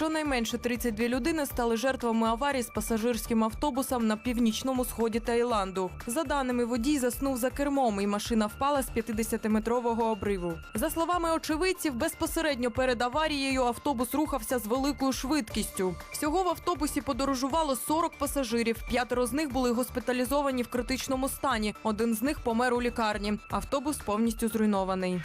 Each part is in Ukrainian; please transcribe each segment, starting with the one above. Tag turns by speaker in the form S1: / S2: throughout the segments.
S1: Щонайменше 32 людини стали жертвами аварії з пасажирським автобусом на північному сході Таїланду. За даними водій заснув за кермом, і машина впала з 50-метрового обриву. За словами очевидців, безпосередньо перед аварією автобус рухався з великою швидкістю. Всього в автобусі подорожувало 40 пасажирів. П'ятеро з них були госпіталізовані в критичному стані. Один з них помер у лікарні. Автобус повністю зруйнований.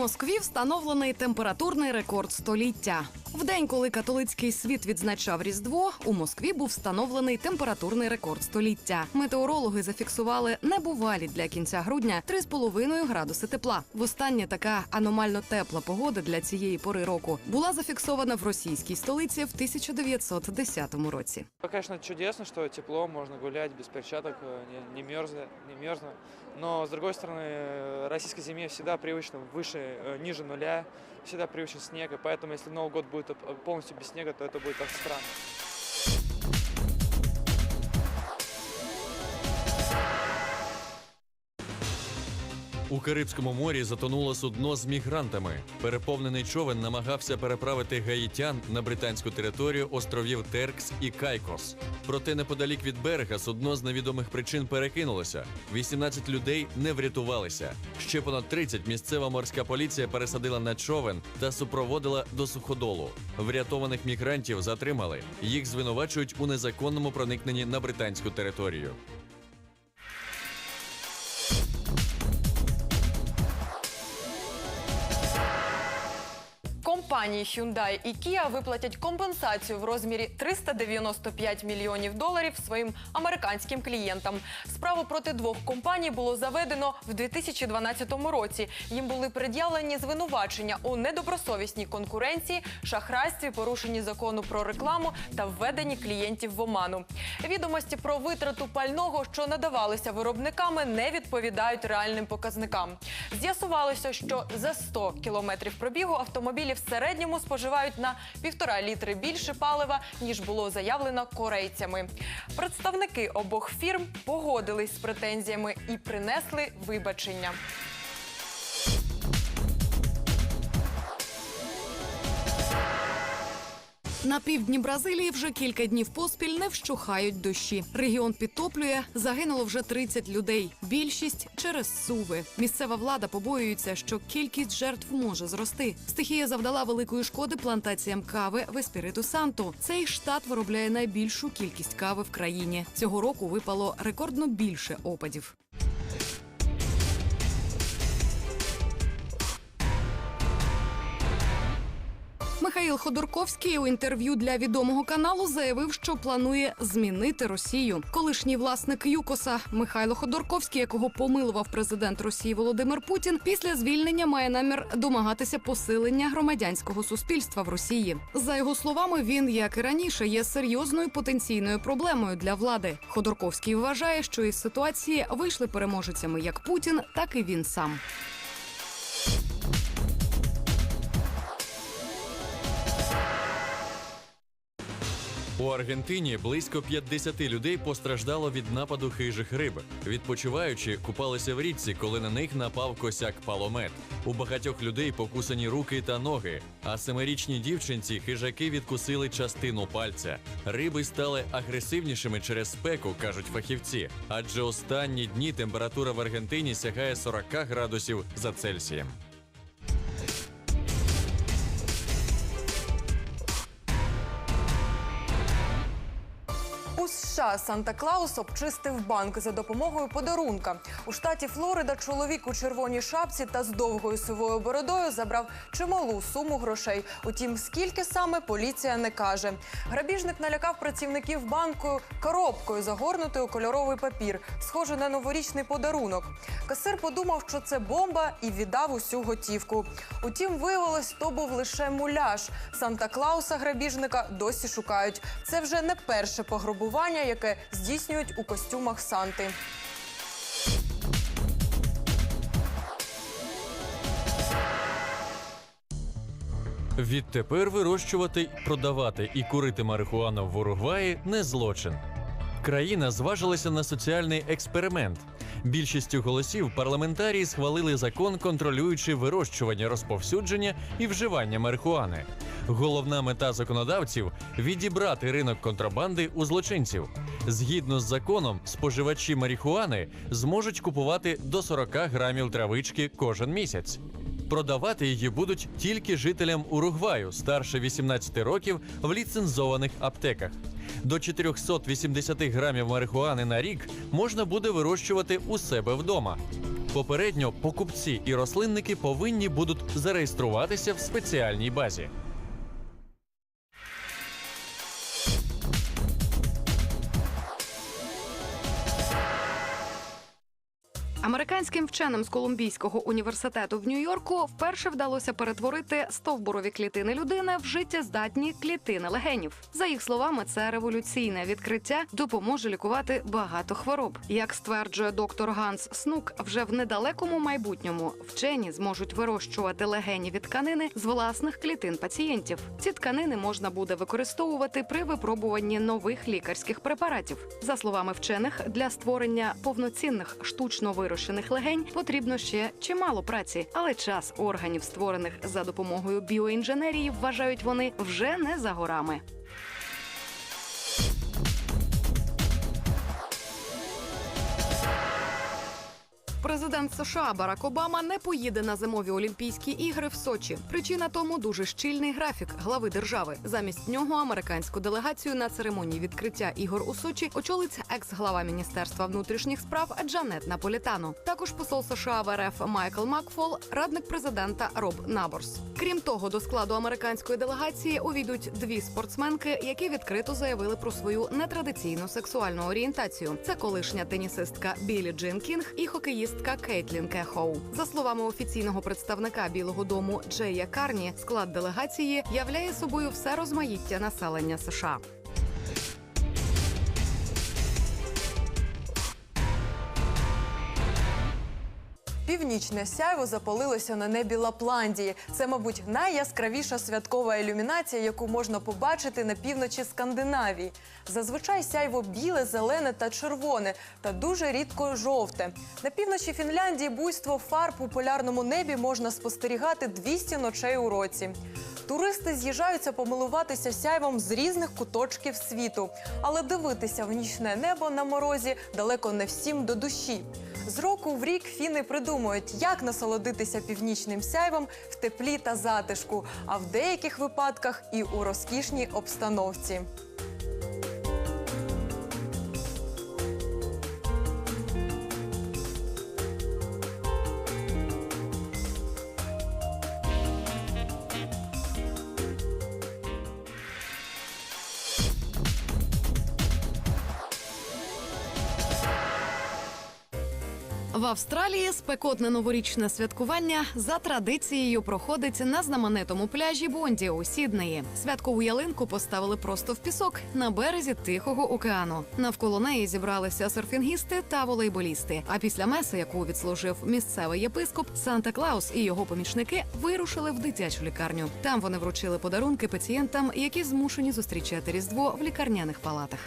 S2: Москві встановлений температурний рекорд століття. В день, коли католицький світ відзначав Різдво, у Москві був встановлений температурний рекорд століття. Метеорологи зафіксували небувалі для кінця грудня 3,5 градуси тепла. Востаннє така аномально тепла погода для цієї пори року була зафіксована в російській столиці в 1910 році.
S3: Конечно, чудесно, что тепло, можно гулять без перчаток, э, не, не мерзно, не мерзно. Но, с другой стороны, э, российской зиме всегда привычно выше, э, ниже нуля, всегда привычен снег, и поэтому, если Новый год будет э, полностью без снега, то это будет так странно.
S4: У Карибському морі затонуло судно з мігрантами. Переповнений човен намагався переправити гаїтян на британську територію островів Теркс і Кайкос. Проте неподалік від берега судно з невідомих причин перекинулося. 18 людей не врятувалися. Ще понад 30 місцева морська поліція пересадила на човен та супроводила до суходолу. Врятованих мігрантів затримали. Їх звинувачують у незаконному проникненні на британську територію.
S1: Компанії Hyundai і Kia виплатять компенсацію в розмірі 395 мільйонів доларів своїм американським клієнтам. Справу проти двох компаній було заведено в 2012 році. Їм були пред'явлені звинувачення у недобросовісній конкуренції, шахрайстві, порушенні закону про рекламу та введенні клієнтів в оману. Відомості про витрату пального, що надавалися виробниками, не відповідають реальним показникам. З'ясувалося, що за 100 кілометрів пробігу автомобілі в середньому споживають на півтора літри більше палива, ніж було заявлено корейцями. Представники обох фірм погодились з претензіями і принесли вибачення.
S2: На півдні Бразилії вже кілька днів поспіль не вщухають дощі. Регіон підтоплює, загинуло вже 30 людей. Більшість через суви. Місцева влада побоюється, що кількість жертв може зрости. Стихія завдала великої шкоди плантаціям кави в Еспіриту Санту. Цей штат виробляє найбільшу кількість кави в країні. Цього року випало рекордно більше опадів. Михаїл Ходорковський у інтерв'ю для відомого каналу заявив, що планує змінити Росію. Колишній власник ЮКОСа Михайло Ходорковський, якого помилував президент Росії Володимир Путін, після звільнення має намір домагатися посилення громадянського суспільства в Росії. За його словами, він, як і раніше, є серйозною потенційною проблемою для влади. Ходорковський вважає, що із ситуації вийшли переможецями як Путін, так і він сам.
S4: У Аргентині близько 50 людей постраждало від нападу хижих риб. Відпочиваючи, купалися в річці, коли на них напав косяк паломет. У багатьох людей покусані руки та ноги. А семирічній дівчинці хижаки відкусили частину пальця. Риби стали агресивнішими через спеку, кажуть фахівці. Адже останні дні температура в Аргентині сягає 40 градусів за Цельсієм.
S1: У США Санта-Клаус обчистив банк за допомогою подарунка. У штаті Флорида чоловік у червоній шапці та з довгою сивою бородою забрав чималу суму грошей. Утім, скільки саме поліція не каже. Грабіжник налякав працівників банку коробкою, загорнутою кольоровий папір, схоже на новорічний подарунок. Касир подумав, що це бомба, і віддав усю готівку. Утім, виявилось, то був лише муляж. Санта-Клауса грабіжника досі шукають. Це вже не перше пограбування, яке здійснюють у костюмах Санти.
S4: Відтепер вирощувати, продавати і курити марихуану в Уругваї не злочин. Країна зважилася на соціальний експеримент. Більшістю голосів парламентарії схвалили закон, контролюючи вирощування, розповсюдження і вживання марихуани. Головна мета законодавців відібрати ринок контрабанди у злочинців. Згідно з законом, споживачі марихуани зможуть купувати до 40 грамів травички кожен місяць. Продавати її будуть тільки жителям Уругваю старше 18 років в ліцензованих аптеках. До 480 грамів марихуани на рік можна буде вирощувати у себе вдома. Попередньо покупці і рослинники повинні будуть зареєструватися в спеціальній базі.
S2: Американським вченим з Колумбійського університету в Нью-Йорку вперше вдалося перетворити стовбурові клітини людини в життєздатні клітини легенів. За їх словами, це революційне відкриття допоможе лікувати багато хвороб. Як стверджує доктор Ганс Снук, вже в недалекому майбутньому вчені зможуть вирощувати легені від тканини з власних клітин пацієнтів. Ці тканини можна буде використовувати при випробуванні нових лікарських препаратів. За словами вчених, для створення повноцінних штучно вирощених легень потрібно ще чимало праці, але час органів, створених за допомогою біоінженерії, вважають вони вже не за горами. Президент США Барак Обама не поїде на зимові Олімпійські ігри в Сочі. Причина тому дуже щільний графік глави держави. Замість нього американську делегацію на церемонії відкриття ігор у Сочі очолить екс-глава міністерства внутрішніх справ Джанет Наполітано. Також посол США в РФ Майкл Макфол, радник президента Роб Наборс. Крім того, до складу американської делегації увійдуть дві спортсменки, які відкрито заявили про свою нетрадиційну сексуальну орієнтацію. Це колишня тенісистка Білі Джин Кінг і хокеїстка Кейтлін Кехоу. За словами офіційного представника Білого Дому Джея Карні, склад делегації являє собою все розмаїття населення США.
S1: Північне сяйво запалилося на небі Лапландії. Це, мабуть, найяскравіша святкова ілюмінація, яку можна побачити на півночі Скандинавії. Зазвичай сяйво біле, зелене та червоне, та дуже рідко жовте. На півночі Фінляндії буйство фарб у полярному небі можна спостерігати 200 ночей у році. Туристи з'їжджаються помилуватися сяйвом з різних куточків світу, але дивитися в нічне небо на морозі далеко не всім до душі. З року в рік фіни придумують, як насолодитися північним сяйвом в теплі та затишку, а в деяких випадках і у розкішній обстановці.
S2: Австралії спекотне новорічне святкування за традицією проходить на знаменитому пляжі Бонді у Сіднеї. Святкову ялинку поставили просто в пісок на березі Тихого океану. Навколо неї зібралися серфінгісти та волейболісти. А після меси, яку відслужив місцевий єпископ, Санта Клаус і його помічники вирушили в дитячу лікарню. Там вони вручили подарунки пацієнтам, які змушені зустрічати різдво в лікарняних палатах.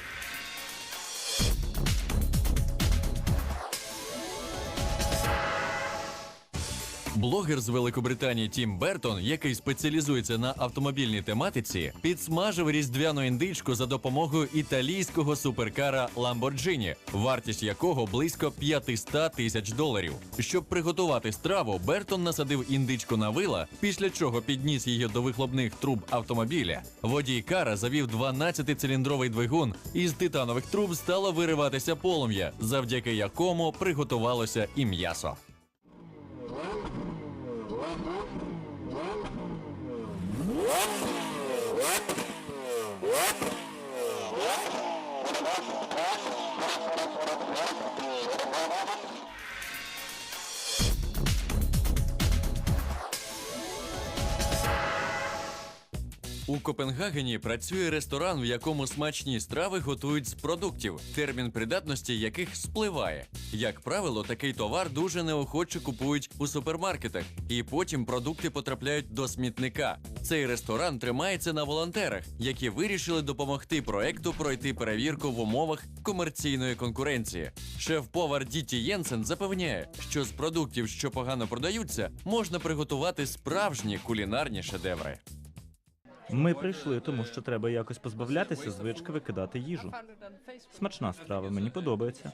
S4: Блогер з Великобританії Тім Бертон, який спеціалізується на автомобільній тематиці, підсмажив різдвяну індичку за допомогою італійського суперкара Lamborghini, вартість якого близько 500 тисяч доларів. Щоб приготувати страву, Бертон насадив індичку на вила, після чого підніс її до вихлопних труб автомобіля. Водій кара завів 12-циліндровий двигун, і з титанових труб стало вириватися полум'я, завдяки якому приготувалося і м'ясо. Whoa. У Копенгагені працює ресторан, в якому смачні страви готують з продуктів, термін придатності яких спливає. Як правило, такий товар дуже неохоче купують у супермаркетах, і потім продукти потрапляють до смітника. Цей ресторан тримається на волонтерах, які вирішили допомогти проекту пройти перевірку в умовах комерційної конкуренції. Шеф-повар Діті Єнсен запевняє, що з продуктів, що погано продаються, можна приготувати справжні кулінарні шедеври.
S5: Ми прийшли, тому що треба якось позбавлятися звички викидати їжу. Смачна страва, мені подобається.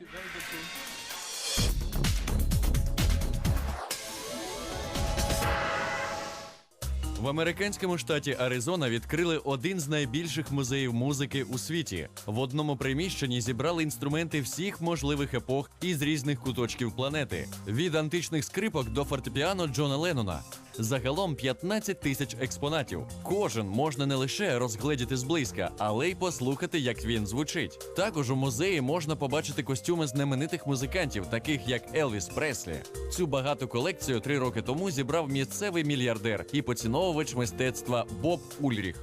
S4: В американському штаті Аризона відкрили один з найбільших музеїв музики у світі. В одному приміщенні зібрали інструменти всіх можливих епох із різних куточків планети: від античних скрипок до фортепіано Джона Леннона. Загалом 15 тисяч експонатів. Кожен можна не лише розгледіти зблизька, але й послухати, як він звучить. Також у музеї можна побачити костюми знаменитих музикантів, таких як Елвіс Преслі. Цю багату колекцію три роки тому зібрав місцевий мільярдер і поціновувач мистецтва Боб Ульріх.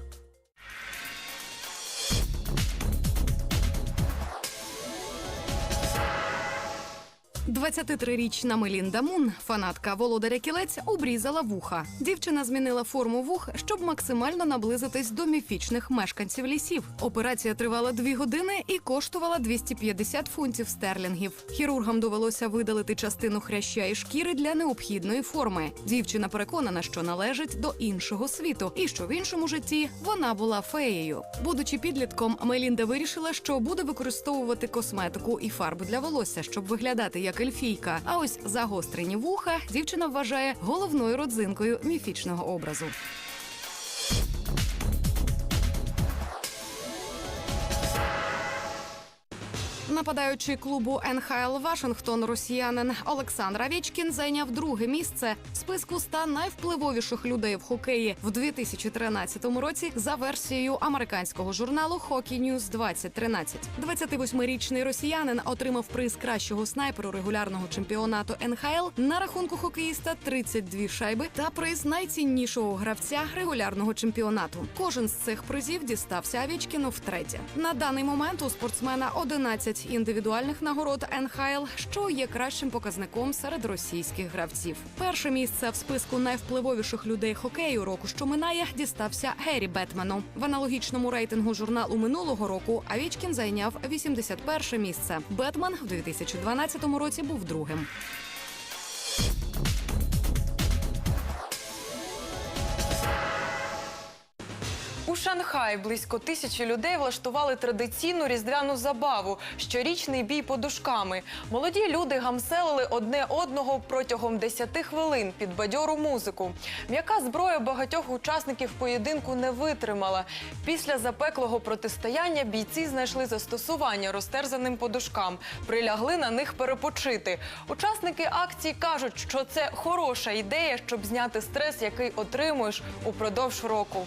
S2: 23-річна Мелінда Мун, фанатка володаря кілець, обрізала вуха. Дівчина змінила форму вух, щоб максимально наблизитись до міфічних мешканців лісів. Операція тривала дві години і коштувала 250 фунтів стерлінгів. Хірургам довелося видалити частину хряща і шкіри для необхідної форми. Дівчина переконана, що належить до іншого світу, і що в іншому житті вона була феєю. Будучи підлітком, Мелінда вирішила, що буде використовувати косметику і фарби для волосся, щоб виглядати як ельфійка. А ось загострені вуха дівчина вважає головною родзинкою міфічного образу. Нападаючий клубу НХЛ Вашингтон росіянин Олександр Авічкін зайняв друге місце в списку ста найвпливовіших людей в хокеї в 2013 році за версією американського журналу Hockey News 2013. 28-річний росіянин отримав приз кращого снайперу регулярного чемпіонату НХЛ на рахунку хокеїста 32 шайби та приз найціннішого гравця регулярного чемпіонату. Кожен з цих призів дістався Авічкіну втретє. На даний момент у спортсмена 11 індивідуальних нагород НХЛ, що є кращим показником серед російських гравців. Перше місце в списку найвпливовіших людей хокею року, що минає, дістався Гері Бетмену. В аналогічному рейтингу журналу минулого року Авічкін зайняв 81 місце. Бетмен в 2012 році був другим.
S1: У Шанхаї близько тисячі людей влаштували традиційну різдвяну забаву щорічний бій подушками. Молоді люди гамселили одне одного протягом 10 хвилин під бадьору музику. М'яка зброя багатьох учасників поєдинку не витримала. Після запеклого протистояння бійці знайшли застосування розтерзаним подушкам, прилягли на них перепочити. Учасники акції кажуть, що це хороша ідея, щоб зняти стрес, який отримуєш упродовж року.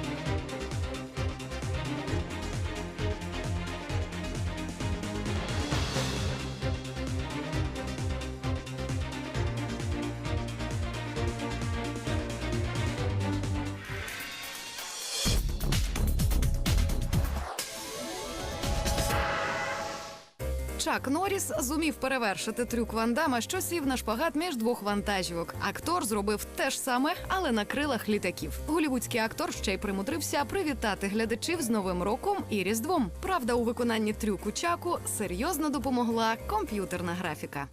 S2: Чак Норріс зумів перевершити трюк Ван Дамма, що сів на шпагат між двох вантажівок. Актор зробив те ж саме, але на крилах літаків. Голівудський актор ще й примудрився привітати глядачів з Новим роком і Різдвом. Правда, у виконанні трюку Чаку серйозно допомогла комп'ютерна графіка.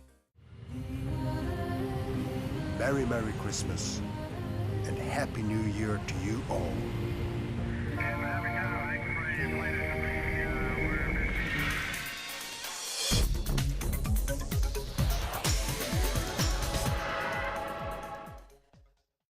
S6: Merry, Merry Christmas and Happy New Year to you all.